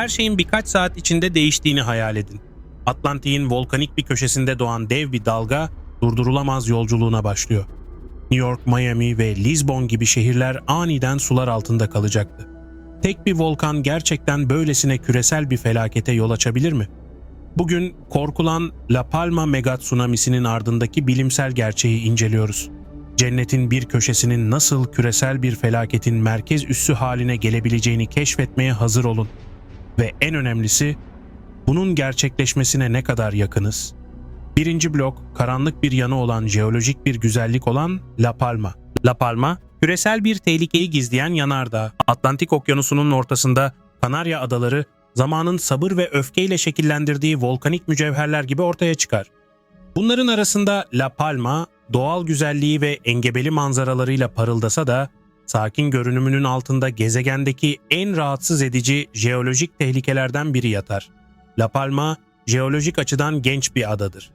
Her şeyin birkaç saat içinde değiştiğini hayal edin. Atlantik'in volkanik bir köşesinde doğan dev bir dalga durdurulamaz yolculuğuna başlıyor. New York, Miami ve Lisbon gibi şehirler aniden sular altında kalacaktı. Tek bir volkan gerçekten böylesine küresel bir felakete yol açabilir mi? Bugün korkulan La Palma mega tsunamisinin ardındaki bilimsel gerçeği inceliyoruz. Cennetin bir köşesinin nasıl küresel bir felaketin merkez üssü haline gelebileceğini keşfetmeye hazır olun. Ve en önemlisi, bunun gerçekleşmesine ne kadar yakınız? Birinci blok, karanlık bir yanı olan jeolojik bir güzellik olan La Palma. La Palma, küresel bir tehlikeyi gizleyen yanardağ. Atlantik Okyanusu'nun ortasında Kanarya Adaları zamanın sabır ve öfkeyle şekillendirdiği volkanik mücevherler gibi ortaya çıkar. Bunların arasında La Palma, doğal güzelliği ve engebeli manzaralarıyla parıldasa da, sakin görünümünün altında gezegendeki en rahatsız edici jeolojik tehlikelerden biri yatar. La Palma, jeolojik açıdan genç bir adadır.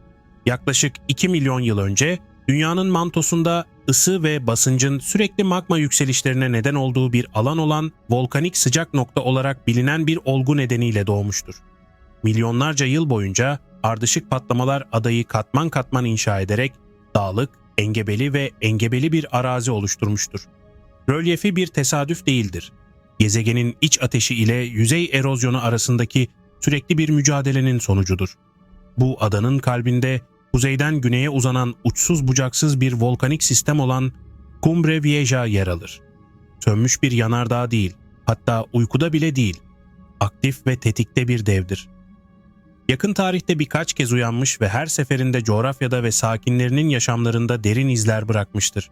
Yaklaşık 2 milyon yıl önce dünyanın mantosunda ısı ve basıncın sürekli magma yükselişlerine neden olduğu bir alan olan volkanik sıcak nokta olarak bilinen bir olgu nedeniyle doğmuştur. Milyonlarca yıl boyunca ardışık patlamalar adayı katman katman inşa ederek dağlık, engebeli ve engebeli bir arazi oluşturmuştur. Rölyefi bir tesadüf değildir. Gezegenin iç ateşi ile yüzey erozyonu arasındaki sürekli bir mücadelenin sonucudur. Bu adanın kalbinde kuzeyden güneye uzanan uçsuz bucaksız bir volkanik sistem olan Cumbre Vieja yer alır. Sönmüş bir yanardağ değil, hatta uykuda bile değil, aktif ve tetikte bir devdir. Yakın tarihte birkaç kez uyanmış ve her seferinde coğrafyada ve sakinlerinin yaşamlarında derin izler bırakmıştır.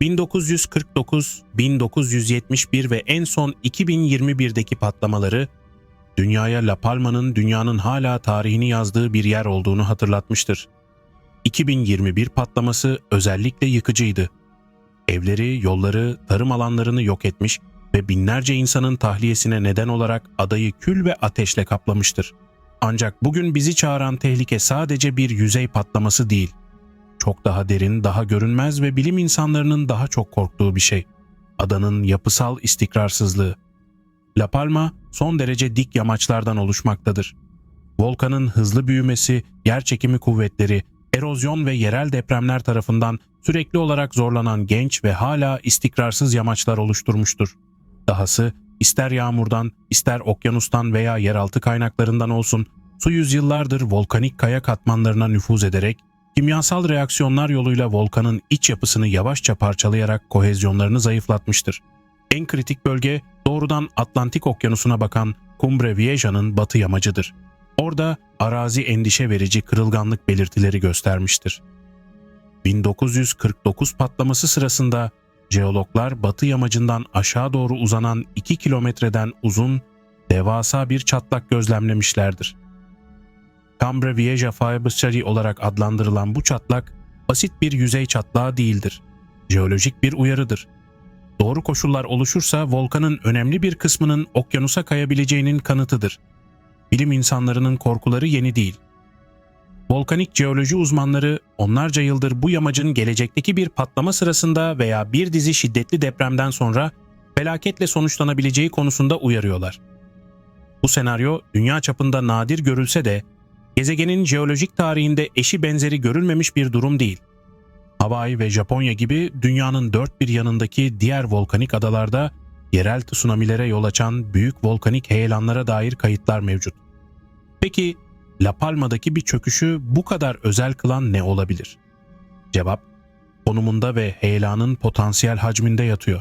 1949, 1971 ve en son 2021'deki patlamaları dünyaya La Palma'nın dünyanın hala tarihini yazdığı bir yer olduğunu hatırlatmıştır. 2021 patlaması özellikle yıkıcıydı. Evleri, yolları, tarım alanlarını yok etmiş ve binlerce insanın tahliyesine neden olarak adayı kül ve ateşle kaplamıştır. Ancak bugün bizi çağıran tehlike sadece bir yüzey patlaması değil. Çok daha derin, daha görünmez ve bilim insanlarının daha çok korktuğu bir şey. Adanın yapısal istikrarsızlığı. La Palma son derece dik yamaçlardan oluşmaktadır. Volkanın hızlı büyümesi, yer çekimi kuvvetleri, erozyon ve yerel depremler tarafından sürekli olarak zorlanan genç ve hala istikrarsız yamaçlar oluşturmuştur. Dahası ister yağmurdan, ister okyanustan veya yeraltı kaynaklarından olsun, su yüzyıllardır volkanik kaya katmanlarına nüfuz ederek, kimyasal reaksiyonlar yoluyla volkanın iç yapısını yavaşça parçalayarak kohezyonlarını zayıflatmıştır. En kritik bölge doğrudan Atlantik Okyanusu'na bakan Cumbre Vieja'nın batı yamacıdır. Orada arazi endişe verici kırılganlık belirtileri göstermiştir. 1949 patlaması sırasında jeologlar batı yamacından aşağı doğru uzanan 2 kilometreden uzun, devasa bir çatlak gözlemlemişlerdir. Cumbre Vieja Fibersary olarak adlandırılan bu çatlak, basit bir yüzey çatlağı değildir. Jeolojik bir uyarıdır. Doğru koşullar oluşursa volkanın önemli bir kısmının okyanusa kayabileceğinin kanıtıdır. Bilim insanlarının korkuları yeni değil. Volkanik jeoloji uzmanları onlarca yıldır bu yamacın gelecekteki bir patlama sırasında veya bir dizi şiddetli depremden sonra felaketle sonuçlanabileceği konusunda uyarıyorlar. Bu senaryo dünya çapında nadir görülse de gezegenin jeolojik tarihinde eşi benzeri görülmemiş bir durum değil. Hawaii ve Japonya gibi dünyanın dört bir yanındaki diğer volkanik adalarda yerel tsunamilere yol açan büyük volkanik heyelanlara dair kayıtlar mevcut. Peki La Palma'daki bir çöküşü bu kadar özel kılan ne olabilir? Cevap, konumunda ve heyelanın potansiyel hacminde yatıyor.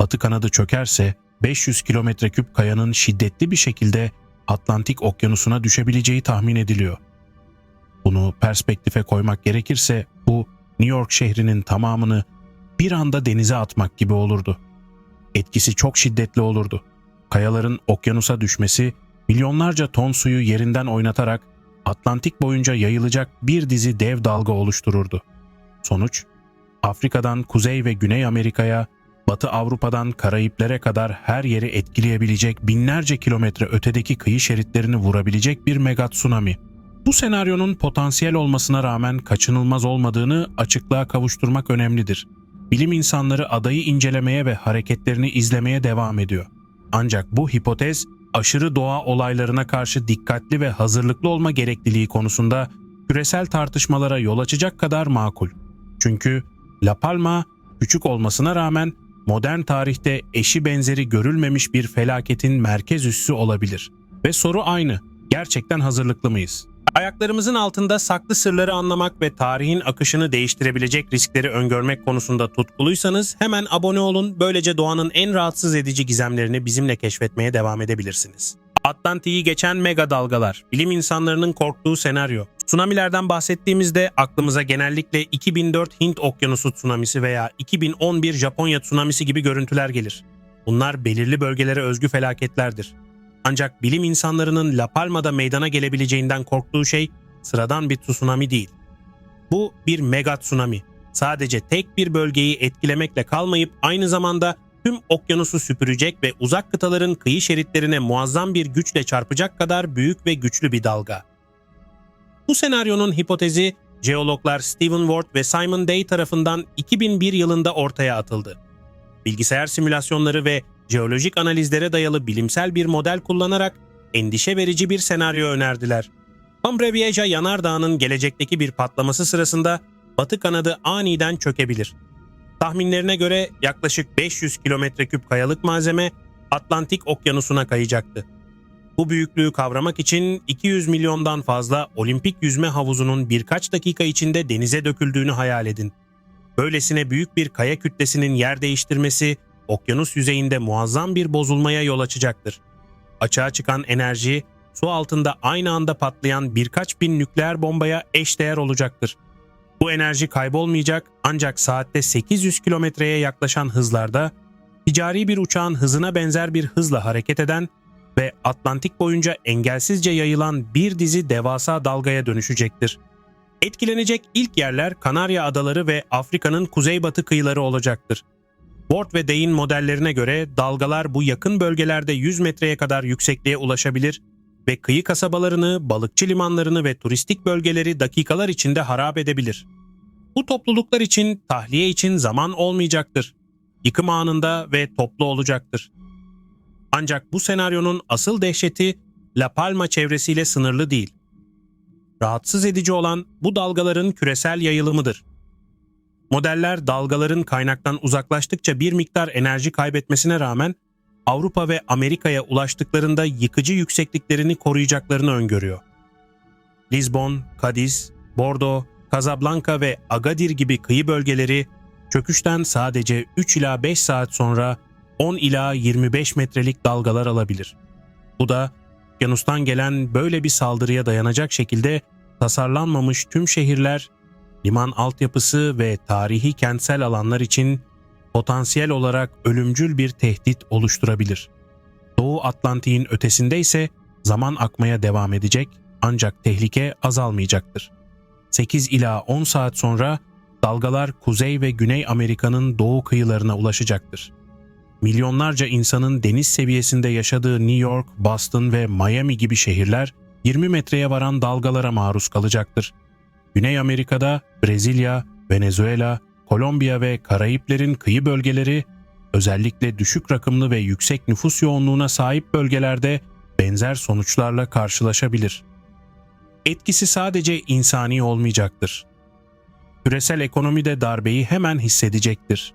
Batı kanadı çökerse 500 kilometre küp kayanın şiddetli bir şekilde Atlantik Okyanusu'na düşebileceği tahmin ediliyor. Bunu perspektife koymak gerekirse bu New York şehrinin tamamını bir anda denize atmak gibi olurdu. Etkisi çok şiddetli olurdu. Kayaların okyanusa düşmesi milyonlarca ton suyu yerinden oynatarak Atlantik boyunca yayılacak bir dizi dev dalga oluştururdu. Sonuç, Afrika'dan Kuzey ve Güney Amerika'ya, Batı Avrupa'dan Karayiplere kadar her yeri etkileyebilecek binlerce kilometre ötedeki kıyı şeritlerini vurabilecek bir mega tsunami. Bu senaryonun potansiyel olmasına rağmen kaçınılmaz olmadığını açıklığa kavuşturmak önemlidir. Bilim insanları adayı incelemeye ve hareketlerini izlemeye devam ediyor. Ancak bu hipotez aşırı doğa olaylarına karşı dikkatli ve hazırlıklı olma gerekliliği konusunda küresel tartışmalara yol açacak kadar makul. Çünkü La Palma küçük olmasına rağmen modern tarihte eşi benzeri görülmemiş bir felaketin merkez üssü olabilir. Ve soru aynı. Gerçekten hazırlıklı mıyız? Ayaklarımızın altında saklı sırları anlamak ve tarihin akışını değiştirebilecek riskleri öngörmek konusunda tutkuluysanız hemen abone olun. Böylece doğanın en rahatsız edici gizemlerini bizimle keşfetmeye devam edebilirsiniz. Atlantik'i geçen mega dalgalar, bilim insanlarının korktuğu senaryo. Tsunamilerden bahsettiğimizde aklımıza genellikle 2004 Hint Okyanusu tsunamisi veya 2011 Japonya tsunamisi gibi görüntüler gelir. Bunlar belirli bölgelere özgü felaketlerdir. Ancak bilim insanlarının La Palma'da meydana gelebileceğinden korktuğu şey sıradan bir tsunami değil. Bu bir mega tsunami. Sadece tek bir bölgeyi etkilemekle kalmayıp aynı zamanda tüm okyanusu süpürecek ve uzak kıtaların kıyı şeritlerine muazzam bir güçle çarpacak kadar büyük ve güçlü bir dalga. Bu senaryonun hipotezi jeologlar Stephen Ward ve Simon Day tarafından 2001 yılında ortaya atıldı. Bilgisayar simülasyonları ve jeolojik analizlere dayalı bilimsel bir model kullanarak endişe verici bir senaryo önerdiler. Hombre Vieja yanardağının gelecekteki bir patlaması sırasında batı kanadı aniden çökebilir. Tahminlerine göre yaklaşık 500 kilometre küp kayalık malzeme Atlantik Okyanusu'na kayacaktı. Bu büyüklüğü kavramak için 200 milyondan fazla olimpik yüzme havuzunun birkaç dakika içinde denize döküldüğünü hayal edin. Böylesine büyük bir kaya kütlesinin yer değiştirmesi okyanus yüzeyinde muazzam bir bozulmaya yol açacaktır. Açığa çıkan enerji su altında aynı anda patlayan birkaç bin nükleer bombaya eşdeğer olacaktır. Bu enerji kaybolmayacak ancak saatte 800 kilometreye yaklaşan hızlarda ticari bir uçağın hızına benzer bir hızla hareket eden ve Atlantik boyunca engelsizce yayılan bir dizi devasa dalgaya dönüşecektir. Etkilenecek ilk yerler Kanarya Adaları ve Afrika'nın kuzeybatı kıyıları olacaktır. Ward ve Day'in modellerine göre dalgalar bu yakın bölgelerde 100 metreye kadar yüksekliğe ulaşabilir ve kıyı kasabalarını, balıkçı limanlarını ve turistik bölgeleri dakikalar içinde harap edebilir. Bu topluluklar için tahliye için zaman olmayacaktır. Yıkım anında ve toplu olacaktır. Ancak bu senaryonun asıl dehşeti La Palma çevresiyle sınırlı değil. Rahatsız edici olan bu dalgaların küresel yayılımıdır. Modeller dalgaların kaynaktan uzaklaştıkça bir miktar enerji kaybetmesine rağmen Avrupa ve Amerika'ya ulaştıklarında yıkıcı yüksekliklerini koruyacaklarını öngörüyor. Lisbon, Cadiz, Bordeaux, Casablanca ve Agadir gibi kıyı bölgeleri çöküşten sadece 3 ila 5 saat sonra 10 ila 25 metrelik dalgalar alabilir. Bu da okyanustan gelen böyle bir saldırıya dayanacak şekilde tasarlanmamış tüm şehirler, liman altyapısı ve tarihi kentsel alanlar için potansiyel olarak ölümcül bir tehdit oluşturabilir. Doğu Atlantik'in ötesinde ise zaman akmaya devam edecek ancak tehlike azalmayacaktır. 8 ila 10 saat sonra dalgalar Kuzey ve Güney Amerika'nın doğu kıyılarına ulaşacaktır. Milyonlarca insanın deniz seviyesinde yaşadığı New York, Boston ve Miami gibi şehirler 20 metreye varan dalgalara maruz kalacaktır. Güney Amerika'da Brezilya, Venezuela, Kolombiya ve Karayiplerin kıyı bölgeleri özellikle düşük rakımlı ve yüksek nüfus yoğunluğuna sahip bölgelerde benzer sonuçlarla karşılaşabilir. Etkisi sadece insani olmayacaktır. Küresel ekonomi de darbeyi hemen hissedecektir.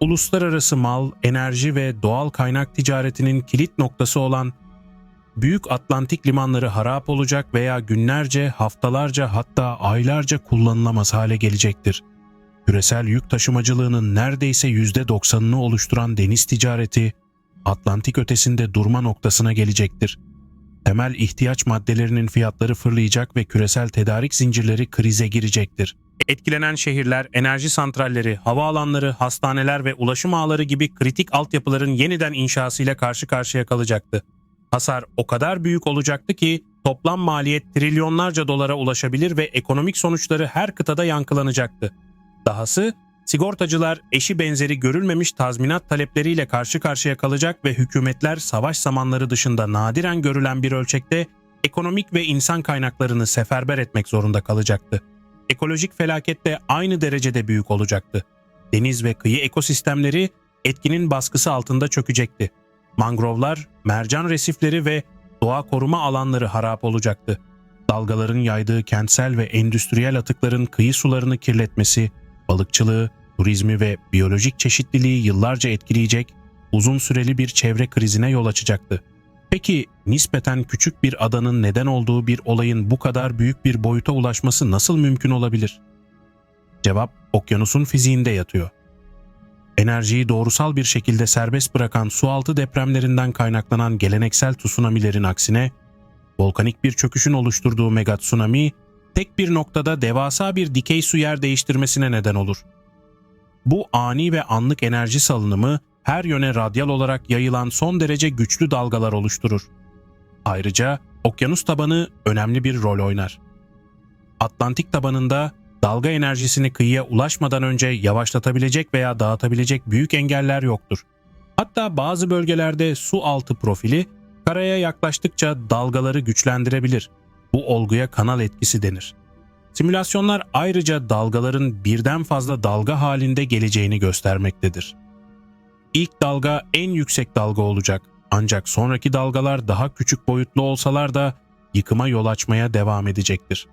Uluslararası mal, enerji ve doğal kaynak ticaretinin kilit noktası olan Büyük Atlantik limanları harap olacak veya günlerce, haftalarca hatta aylarca kullanılamaz hale gelecektir. Küresel yük taşımacılığının neredeyse %90'ını oluşturan deniz ticareti, Atlantik ötesinde durma noktasına gelecektir. Temel ihtiyaç maddelerinin fiyatları fırlayacak ve küresel tedarik zincirleri krize girecektir. Etkilenen şehirler, enerji santralleri, havaalanları, hastaneler ve ulaşım ağları gibi kritik altyapıların yeniden inşasıyla karşı karşıya kalacaktı. Hasar o kadar büyük olacaktı ki toplam maliyet trilyonlarca dolara ulaşabilir ve ekonomik sonuçları her kıtada yankılanacaktı. Dahası sigortacılar eşi benzeri görülmemiş tazminat talepleriyle karşı karşıya kalacak ve hükümetler savaş zamanları dışında nadiren görülen bir ölçekte ekonomik ve insan kaynaklarını seferber etmek zorunda kalacaktı. Ekolojik felaket de aynı derecede büyük olacaktı. Deniz ve kıyı ekosistemleri etkinin baskısı altında çökecekti. Mangrovlar, mercan resifleri ve doğa koruma alanları harap olacaktı. Dalgaların yaydığı kentsel ve endüstriyel atıkların kıyı sularını kirletmesi, balıkçılığı, turizmi ve biyolojik çeşitliliği yıllarca etkileyecek uzun süreli bir çevre krizine yol açacaktı. Peki nispeten küçük bir adanın neden olduğu bir olayın bu kadar büyük bir boyuta ulaşması nasıl mümkün olabilir? Cevap okyanusun fiziğinde yatıyor. Enerjiyi doğrusal bir şekilde serbest bırakan sualtı depremlerinden kaynaklanan geleneksel tsunamilerin aksine, volkanik bir çöküşün oluşturduğu mega tsunami, tek bir noktada devasa bir dikey su yer değiştirmesine neden olur. Bu ani ve anlık enerji salınımı her yöne radyal olarak yayılan son derece güçlü dalgalar oluşturur. Ayrıca okyanus tabanı önemli bir rol oynar. Atlantik tabanında dalga enerjisini kıyıya ulaşmadan önce yavaşlatabilecek veya dağıtabilecek büyük engeller yoktur. Hatta bazı bölgelerde su altı profili karaya yaklaştıkça dalgaları güçlendirebilir. Bu olguya kanal etkisi denir. Simülasyonlar ayrıca dalgaların birden fazla dalga halinde geleceğini göstermektedir. İlk dalga en yüksek dalga olacak. Ancak sonraki dalgalar daha küçük boyutlu olsalar da yıkıma yol açmaya devam edecektir.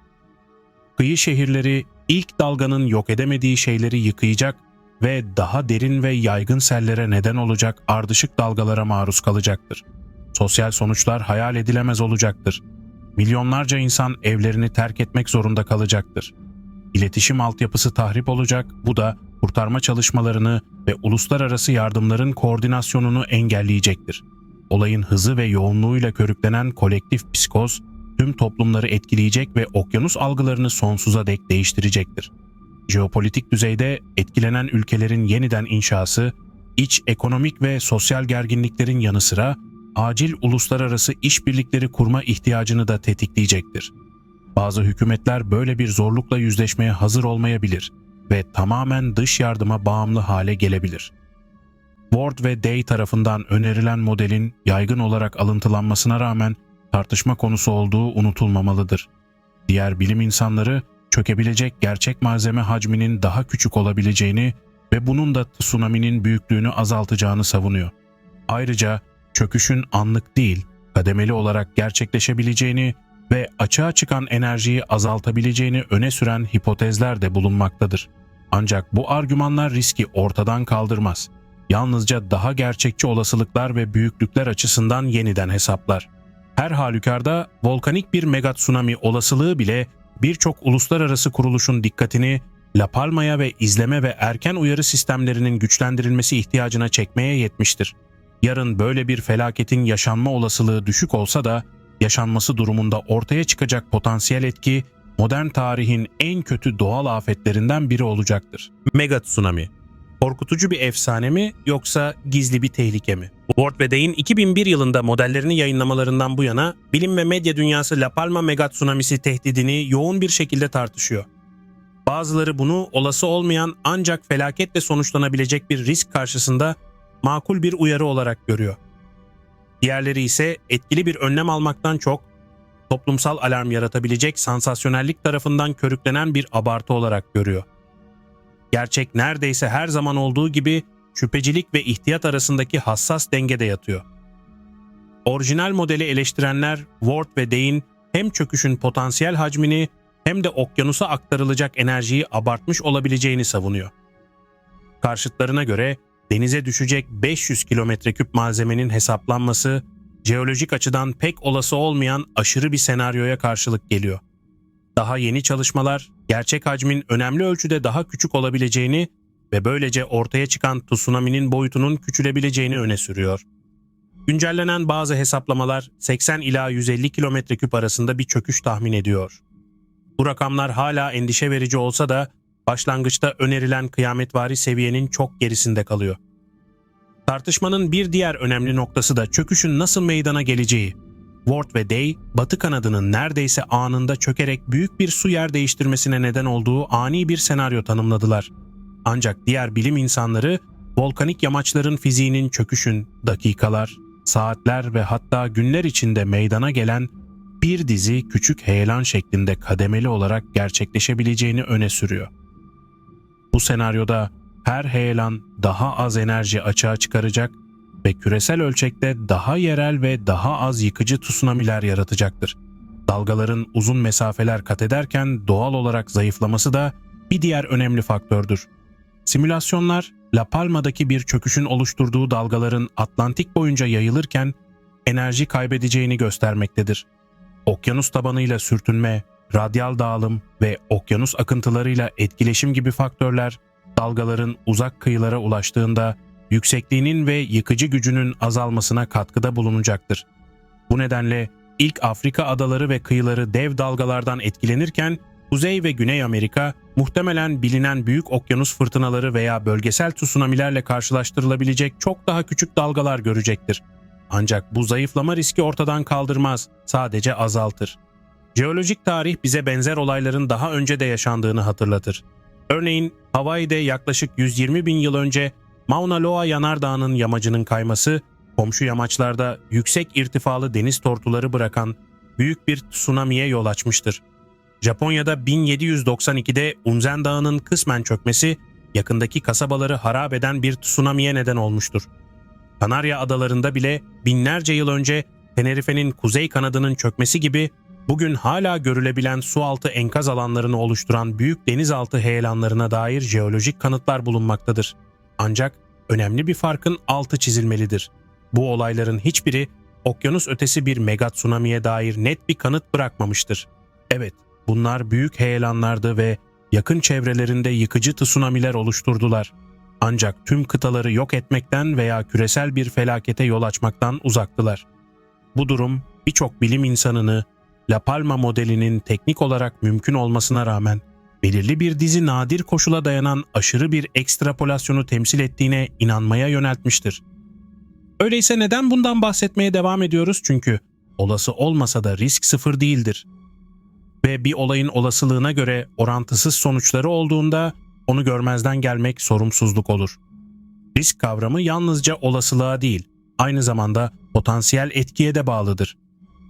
Kıyı şehirleri ilk dalganın yok edemediği şeyleri yıkayacak ve daha derin ve yaygın sellere neden olacak ardışık dalgalara maruz kalacaktır. Sosyal sonuçlar hayal edilemez olacaktır. Milyonlarca insan evlerini terk etmek zorunda kalacaktır. İletişim altyapısı tahrip olacak, bu da kurtarma çalışmalarını ve uluslararası yardımların koordinasyonunu engelleyecektir. Olayın hızı ve yoğunluğuyla körüklenen kolektif psikoz, tüm toplumları etkileyecek ve okyanus algılarını sonsuza dek değiştirecektir. Jeopolitik düzeyde etkilenen ülkelerin yeniden inşası, iç ekonomik ve sosyal gerginliklerin yanı sıra acil uluslararası işbirlikleri kurma ihtiyacını da tetikleyecektir. Bazı hükümetler böyle bir zorlukla yüzleşmeye hazır olmayabilir ve tamamen dış yardıma bağımlı hale gelebilir. Ward ve Day tarafından önerilen modelin yaygın olarak alıntılanmasına rağmen tartışma konusu olduğu unutulmamalıdır. Diğer bilim insanları çökebilecek gerçek malzeme hacminin daha küçük olabileceğini ve bunun da tsunami'nin büyüklüğünü azaltacağını savunuyor. Ayrıca çöküşün anlık değil, kademeli olarak gerçekleşebileceğini ve açığa çıkan enerjiyi azaltabileceğini öne süren hipotezler de bulunmaktadır. Ancak bu argümanlar riski ortadan kaldırmaz. Yalnızca daha gerçekçi olasılıklar ve büyüklükler açısından yeniden hesaplar. Her halükarda volkanik bir mega tsunami olasılığı bile birçok uluslararası kuruluşun dikkatini La Palma'ya ve izleme ve erken uyarı sistemlerinin güçlendirilmesi ihtiyacına çekmeye yetmiştir. Yarın böyle bir felaketin yaşanma olasılığı düşük olsa da yaşanması durumunda ortaya çıkacak potansiyel etki modern tarihin en kötü doğal afetlerinden biri olacaktır. Mega tsunami Korkutucu bir efsane mi yoksa gizli bir tehlike mi? Ward ve Day'in 2001 yılında modellerini yayınlamalarından bu yana bilim ve medya dünyası La Palma mega tsunamisi tehdidini yoğun bir şekilde tartışıyor. Bazıları bunu olası olmayan ancak felaketle sonuçlanabilecek bir risk karşısında makul bir uyarı olarak görüyor. Diğerleri ise etkili bir önlem almaktan çok toplumsal alarm yaratabilecek sansasyonellik tarafından körüklenen bir abartı olarak görüyor. Gerçek neredeyse her zaman olduğu gibi şüphecilik ve ihtiyat arasındaki hassas dengede yatıyor. Orijinal modeli eleştirenler Ward ve Day'in hem çöküşün potansiyel hacmini hem de okyanusa aktarılacak enerjiyi abartmış olabileceğini savunuyor. Karşıtlarına göre denize düşecek 500 kilometreküp malzemenin hesaplanması jeolojik açıdan pek olası olmayan aşırı bir senaryoya karşılık geliyor. Daha yeni çalışmalar gerçek hacmin önemli ölçüde daha küçük olabileceğini ve böylece ortaya çıkan tsunami'nin boyutunun küçülebileceğini öne sürüyor. Güncellenen bazı hesaplamalar 80 ila 150 kilometreküp arasında bir çöküş tahmin ediyor. Bu rakamlar hala endişe verici olsa da başlangıçta önerilen kıyametvari seviyenin çok gerisinde kalıyor. Tartışmanın bir diğer önemli noktası da çöküşün nasıl meydana geleceği. Ward ve Day, batı kanadının neredeyse anında çökerek büyük bir su yer değiştirmesine neden olduğu ani bir senaryo tanımladılar. Ancak diğer bilim insanları volkanik yamaçların fiziğinin çöküşün dakikalar, saatler ve hatta günler içinde meydana gelen bir dizi küçük heyelan şeklinde kademeli olarak gerçekleşebileceğini öne sürüyor. Bu senaryoda her heyelan daha az enerji açığa çıkaracak ve küresel ölçekte daha yerel ve daha az yıkıcı tsunamiler yaratacaktır. Dalgaların uzun mesafeler kat ederken doğal olarak zayıflaması da bir diğer önemli faktördür. Simülasyonlar, La Palma'daki bir çöküşün oluşturduğu dalgaların Atlantik boyunca yayılırken enerji kaybedeceğini göstermektedir. Okyanus tabanıyla sürtünme, radyal dağılım ve okyanus akıntılarıyla etkileşim gibi faktörler dalgaların uzak kıyılara ulaştığında yüksekliğinin ve yıkıcı gücünün azalmasına katkıda bulunacaktır. Bu nedenle ilk Afrika adaları ve kıyıları dev dalgalardan etkilenirken Kuzey ve Güney Amerika muhtemelen bilinen büyük okyanus fırtınaları veya bölgesel tsunamilerle karşılaştırılabilecek çok daha küçük dalgalar görecektir. Ancak bu zayıflama riski ortadan kaldırmaz, sadece azaltır. Jeolojik tarih bize benzer olayların daha önce de yaşandığını hatırlatır. Örneğin Hawaii'de yaklaşık 120 bin yıl önce Mauna Loa yanardağının yamacının kayması, komşu yamaçlarda yüksek irtifalı deniz tortuları bırakan büyük bir tsunami'ye yol açmıştır. Japonya'da 1792'de Unzen Dağı'nın kısmen çökmesi, yakındaki kasabaları harap eden bir tsunami'ye neden olmuştur. Kanarya Adalarında bile binlerce yıl önce Tenerife'nin kuzey kanadının çökmesi gibi bugün hala görülebilen sualtı enkaz alanlarını oluşturan büyük denizaltı heyelanlarına dair jeolojik kanıtlar bulunmaktadır. Ancak önemli bir farkın altı çizilmelidir. Bu olayların hiçbiri okyanus ötesi bir mega tsunami'ye dair net bir kanıt bırakmamıştır. Evet, bunlar büyük heyelanlardı ve yakın çevrelerinde yıkıcı tsunami'ler oluşturdular. Ancak tüm kıtaları yok etmekten veya küresel bir felakete yol açmaktan uzaktılar. Bu durum birçok bilim insanını La Palma modelinin teknik olarak mümkün olmasına rağmen belirli bir dizi nadir koşula dayanan aşırı bir ekstrapolasyonu temsil ettiğine inanmaya yöneltmiştir. Öyleyse neden bundan bahsetmeye devam ediyoruz? Çünkü olası olmasa da risk sıfır değildir. Ve bir olayın olasılığına göre orantısız sonuçları olduğunda onu görmezden gelmek sorumsuzluk olur. Risk kavramı yalnızca olasılığa değil, aynı zamanda potansiyel etkiye de bağlıdır.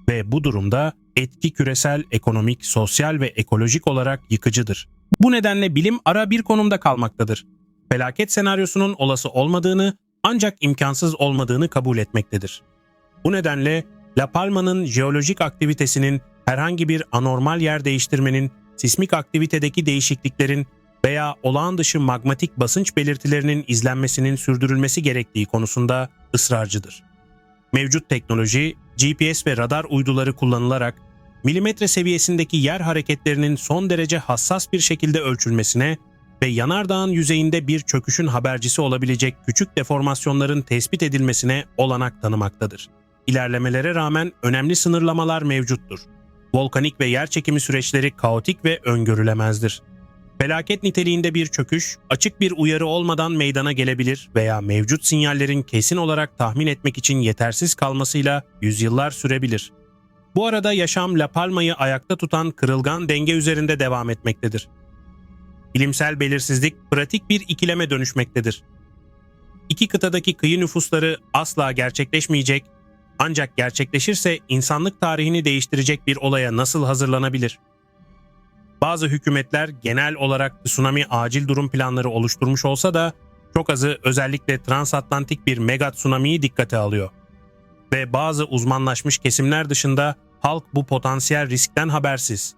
Ve bu durumda etki küresel, ekonomik, sosyal ve ekolojik olarak yıkıcıdır. Bu nedenle bilim ara bir konumda kalmaktadır. Felaket senaryosunun olası olmadığını ancak imkansız olmadığını kabul etmektedir. Bu nedenle La Palma'nın jeolojik aktivitesinin herhangi bir anormal yer değiştirmenin, sismik aktivitedeki değişikliklerin veya olağan dışı magmatik basınç belirtilerinin izlenmesinin sürdürülmesi gerektiği konusunda ısrarcıdır. Mevcut teknoloji, GPS ve radar uyduları kullanılarak milimetre seviyesindeki yer hareketlerinin son derece hassas bir şekilde ölçülmesine ve yanardağın yüzeyinde bir çöküşün habercisi olabilecek küçük deformasyonların tespit edilmesine olanak tanımaktadır. İlerlemelere rağmen önemli sınırlamalar mevcuttur. Volkanik ve yer çekimi süreçleri kaotik ve öngörülemezdir. Felaket niteliğinde bir çöküş, açık bir uyarı olmadan meydana gelebilir veya mevcut sinyallerin kesin olarak tahmin etmek için yetersiz kalmasıyla yüzyıllar sürebilir. Bu arada yaşam La Palma'yı ayakta tutan kırılgan denge üzerinde devam etmektedir. Bilimsel belirsizlik pratik bir ikileme dönüşmektedir. İki kıtadaki kıyı nüfusları asla gerçekleşmeyecek ancak gerçekleşirse insanlık tarihini değiştirecek bir olaya nasıl hazırlanabilir? Bazı hükümetler genel olarak tsunami acil durum planları oluşturmuş olsa da çok azı özellikle transatlantik bir mega tsunami'yi dikkate alıyor. Ve bazı uzmanlaşmış kesimler dışında halk bu potansiyel riskten habersiz.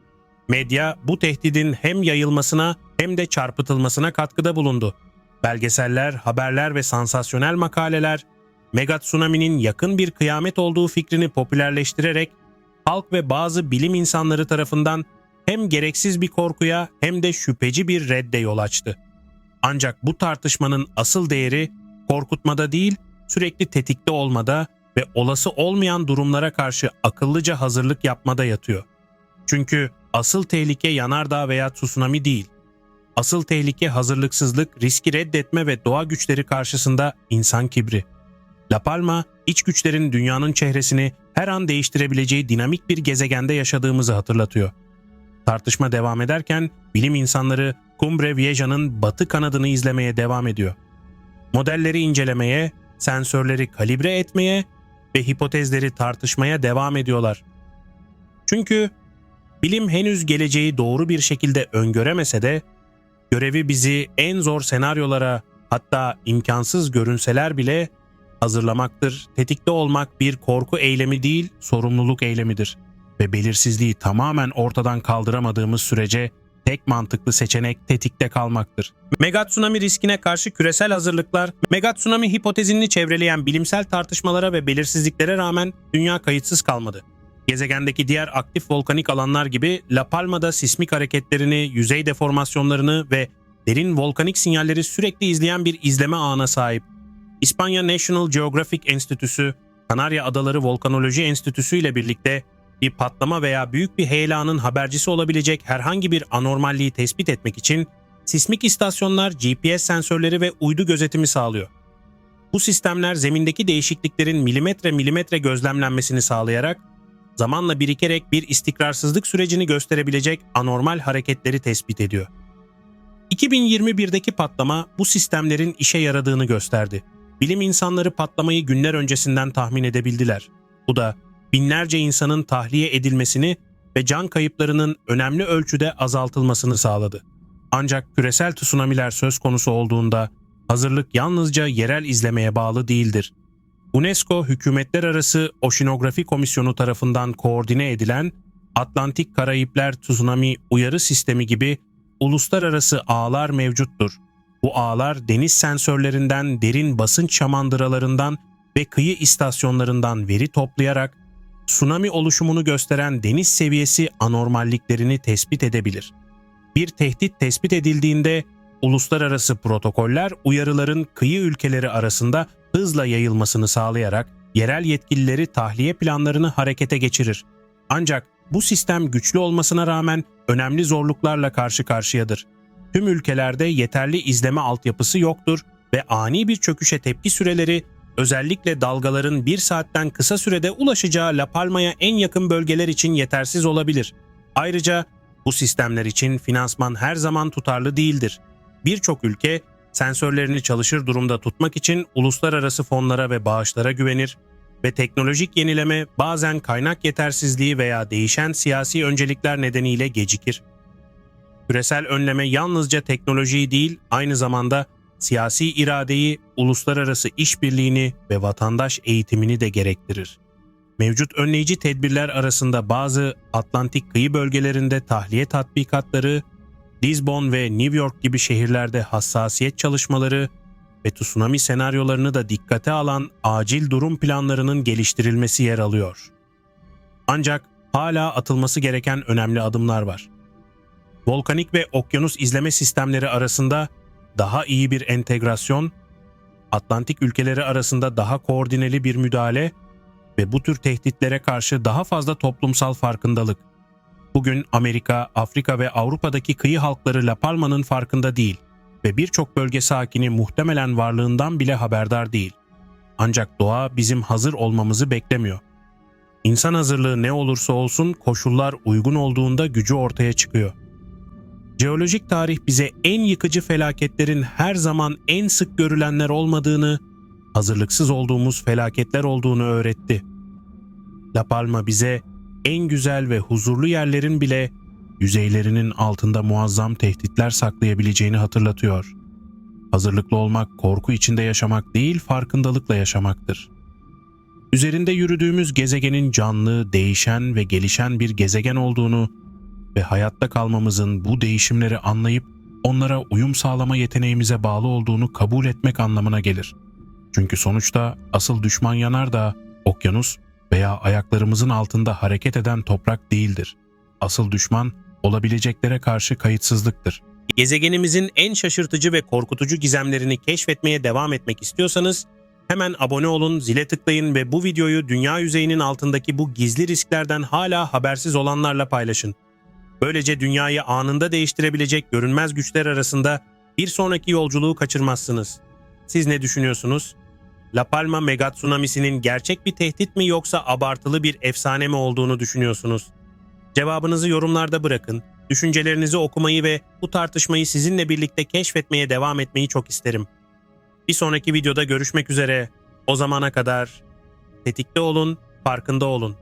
Medya bu tehdidin hem yayılmasına hem de çarpıtılmasına katkıda bulundu. Belgeseller, haberler ve sansasyonel makaleler mega tsunami'nin yakın bir kıyamet olduğu fikrini popülerleştirerek halk ve bazı bilim insanları tarafından hem gereksiz bir korkuya hem de şüpheci bir redde yol açtı. Ancak bu tartışmanın asıl değeri korkutmada değil, sürekli tetikte olmada ve olası olmayan durumlara karşı akıllıca hazırlık yapmada yatıyor. Çünkü asıl tehlike yanardağ veya tsunami değil. Asıl tehlike hazırlıksızlık, riski reddetme ve doğa güçleri karşısında insan kibri. La Palma, iç güçlerin dünyanın çehresini her an değiştirebileceği dinamik bir gezegende yaşadığımızı hatırlatıyor. Tartışma devam ederken bilim insanları Cumbre Vieja'nın batı kanadını izlemeye devam ediyor. Modelleri incelemeye, sensörleri kalibre etmeye ve hipotezleri tartışmaya devam ediyorlar. Çünkü bilim henüz geleceği doğru bir şekilde öngöremese de görevi bizi en zor senaryolara hatta imkansız görünseler bile Hazırlamaktır. Tetikte olmak bir korku eylemi değil, sorumluluk eylemidir. Ve belirsizliği tamamen ortadan kaldıramadığımız sürece tek mantıklı seçenek tetikte kalmaktır. Mega tsunami riskine karşı küresel hazırlıklar, mega tsunami hipotezini çevreleyen bilimsel tartışmalara ve belirsizliklere rağmen dünya kayıtsız kalmadı. Gezegendeki diğer aktif volkanik alanlar gibi La Palma'da sismik hareketlerini, yüzey deformasyonlarını ve derin volkanik sinyalleri sürekli izleyen bir izleme ağına sahip. İspanya National Geographic Enstitüsü, Kanarya Adaları Volkanoloji Enstitüsü ile birlikte bir patlama veya büyük bir heyelanın habercisi olabilecek herhangi bir anormalliği tespit etmek için sismik istasyonlar, GPS sensörleri ve uydu gözetimi sağlıyor. Bu sistemler zemindeki değişikliklerin milimetre milimetre gözlemlenmesini sağlayarak zamanla birikerek bir istikrarsızlık sürecini gösterebilecek anormal hareketleri tespit ediyor. 2021'deki patlama bu sistemlerin işe yaradığını gösterdi. Bilim insanları patlamayı günler öncesinden tahmin edebildiler. Bu da binlerce insanın tahliye edilmesini ve can kayıplarının önemli ölçüde azaltılmasını sağladı. Ancak küresel tsunamiler söz konusu olduğunda hazırlık yalnızca yerel izlemeye bağlı değildir. UNESCO Hükümetler Arası Oşinografi Komisyonu tarafından koordine edilen Atlantik Karayipler Tsunami Uyarı Sistemi gibi uluslararası ağlar mevcuttur. Bu ağlar deniz sensörlerinden, derin basınç şamandıralarından ve kıyı istasyonlarından veri toplayarak tsunami oluşumunu gösteren deniz seviyesi anormalliklerini tespit edebilir. Bir tehdit tespit edildiğinde uluslararası protokoller uyarıların kıyı ülkeleri arasında hızla yayılmasını sağlayarak yerel yetkilileri tahliye planlarını harekete geçirir. Ancak bu sistem güçlü olmasına rağmen önemli zorluklarla karşı karşıyadır. Tüm ülkelerde yeterli izleme altyapısı yoktur ve ani bir çöküşe tepki süreleri özellikle dalgaların bir saatten kısa sürede ulaşacağı La Palma'ya en yakın bölgeler için yetersiz olabilir. Ayrıca bu sistemler için finansman her zaman tutarlı değildir. Birçok ülke sensörlerini çalışır durumda tutmak için uluslararası fonlara ve bağışlara güvenir ve teknolojik yenileme bazen kaynak yetersizliği veya değişen siyasi öncelikler nedeniyle gecikir. Küresel önleme yalnızca teknolojiyi değil, aynı zamanda siyasi iradeyi, uluslararası işbirliğini ve vatandaş eğitimini de gerektirir. Mevcut önleyici tedbirler arasında bazı Atlantik kıyı bölgelerinde tahliye tatbikatları, Lisbon ve New York gibi şehirlerde hassasiyet çalışmaları ve tsunami senaryolarını da dikkate alan acil durum planlarının geliştirilmesi yer alıyor. Ancak hala atılması gereken önemli adımlar var. Volkanik ve okyanus izleme sistemleri arasında daha iyi bir entegrasyon, Atlantik ülkeleri arasında daha koordineli bir müdahale ve bu tür tehditlere karşı daha fazla toplumsal farkındalık. Bugün Amerika, Afrika ve Avrupa'daki kıyı halkları La Palma'nın farkında değil ve birçok bölge sakini muhtemelen varlığından bile haberdar değil. Ancak doğa bizim hazır olmamızı beklemiyor. İnsan hazırlığı ne olursa olsun koşullar uygun olduğunda gücü ortaya çıkıyor. Jeolojik tarih bize en yıkıcı felaketlerin her zaman en sık görülenler olmadığını, hazırlıksız olduğumuz felaketler olduğunu öğretti. La Palma bize en güzel ve huzurlu yerlerin bile yüzeylerinin altında muazzam tehditler saklayabileceğini hatırlatıyor. Hazırlıklı olmak korku içinde yaşamak değil, farkındalıkla yaşamaktır. Üzerinde yürüdüğümüz gezegenin canlı, değişen ve gelişen bir gezegen olduğunu ve hayatta kalmamızın bu değişimleri anlayıp onlara uyum sağlama yeteneğimize bağlı olduğunu kabul etmek anlamına gelir. Çünkü sonuçta asıl düşman yanar da okyanus veya ayaklarımızın altında hareket eden toprak değildir. Asıl düşman olabileceklere karşı kayıtsızlıktır. Gezegenimizin en şaşırtıcı ve korkutucu gizemlerini keşfetmeye devam etmek istiyorsanız hemen abone olun, zile tıklayın ve bu videoyu dünya yüzeyinin altındaki bu gizli risklerden hala habersiz olanlarla paylaşın. Böylece dünyayı anında değiştirebilecek görünmez güçler arasında bir sonraki yolculuğu kaçırmazsınız. Siz ne düşünüyorsunuz? La Palma mega tsunamisinin gerçek bir tehdit mi yoksa abartılı bir efsane mi olduğunu düşünüyorsunuz? Cevabınızı yorumlarda bırakın. Düşüncelerinizi okumayı ve bu tartışmayı sizinle birlikte keşfetmeye devam etmeyi çok isterim. Bir sonraki videoda görüşmek üzere. O zamana kadar tetikte olun, farkında olun.